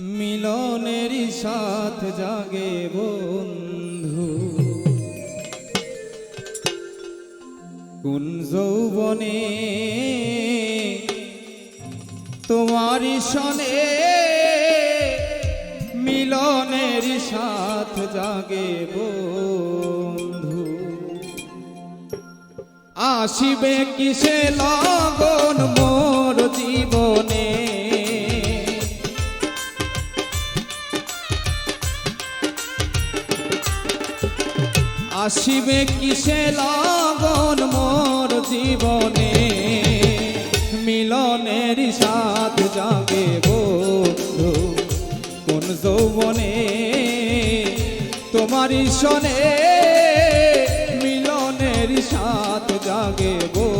মিলনের সাথ জাগে বন্ধু। কোন যৌবনে তোমারই সনে মিলনের সাথ জাগে বন্ধু। আসিবে কিসে লগন আসিবে কিসে লগন মোর জীবনে? মিলনের সাথ জাগে বন্ধু, কোন যৌবনে? তোমারই সনে মিলনের সাথ জাগে বন্ধু।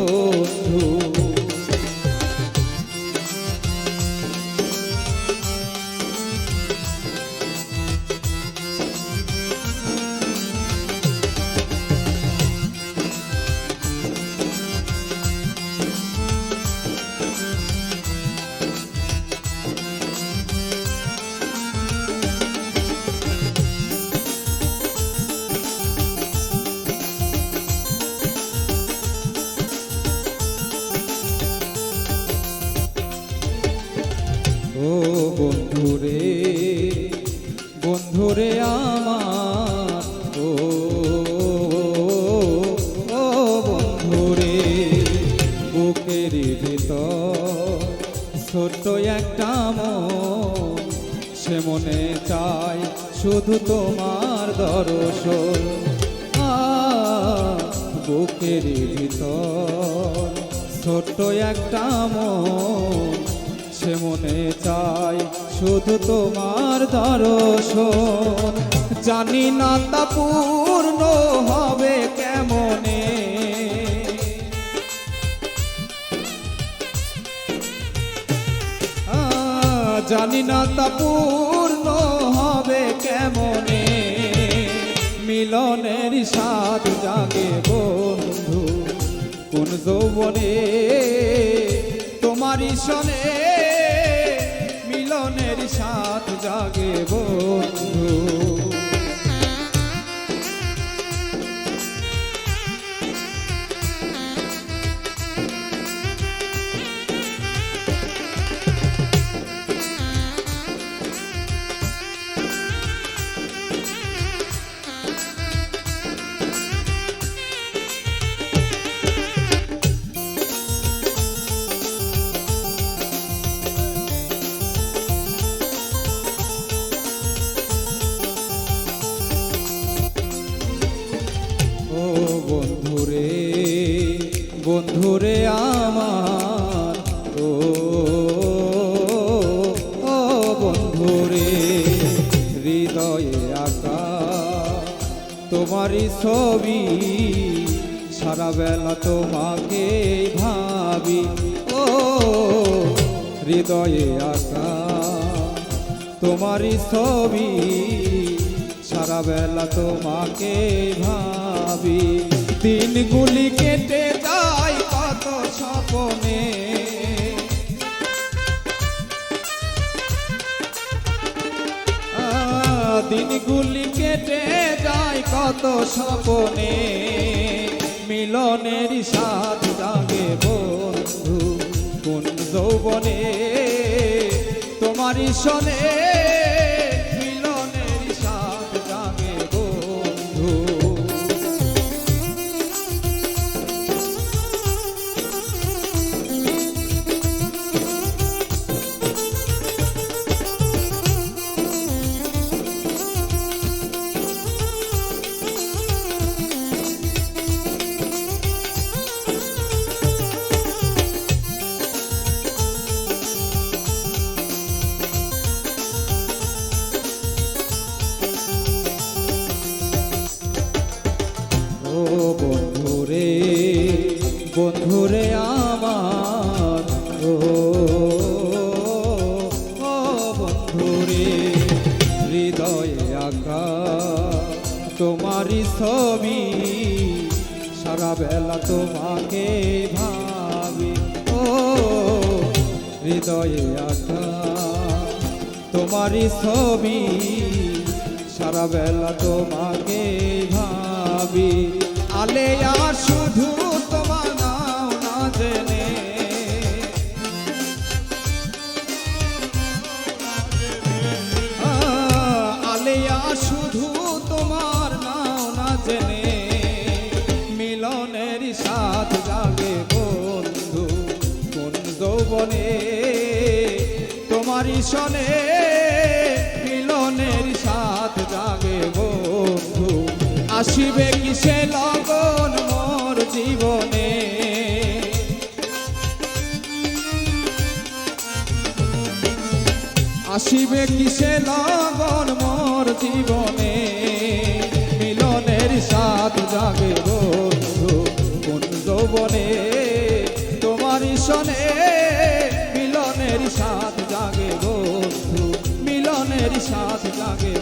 বন্ধুরে আমার, ও বন্ধুরে বুকের ছোট্ট একটা মন, সে মনে চাই শুধু তোমার দর্শন। বুকের ভিতর ছোট্ট একটা মন সে মনে চাই, শুধু তোমার দর্শন। জানি না তা পূর্ণ হবে কেমনে। জানি না তা পূর্ণ হবে কেমনে। মিলনের সাথ জাগে বন্ধু, কোন যৌবনে। তোমারই সনে মিলনের সাথ জাগে বন্ধু বন্ধুরে বন্ধুরে আমার, ও বন্ধুরে, হৃদয়ে আঁকা তোমারই ছবি সারা বেলা তোমাকে ভাবি, ও, হৃদয়ে আঁকা তোমারই ছবি সারা বেলা তোমাকে ভাবি। দিনগুলি কেটে যায় কত স্বপনে। দিনগুলি কেটে যায় কত স্বপনে। মিলনের সাথ জাগে বন্ধু, কোন যৌবনে? তোমারই সনে বন্ধুরে আমার, ও বন্ধুরে, হৃদয়ে আঁকা তোমারই ছবি, সারা বেলা তোমাকে ভাবি। ও, হৃদয়ে আঁকা তোমারই ছবি, সারা বেলা তোমাকে ভাবি। আলে আর শুধু তোমার তোমারই মিলনের সাথ জাগে বন্ধু। আসিবে কিসে লগন মোর জীবনে? আসিবে কিসে লগন মোর জীবনে? সাথ লাগে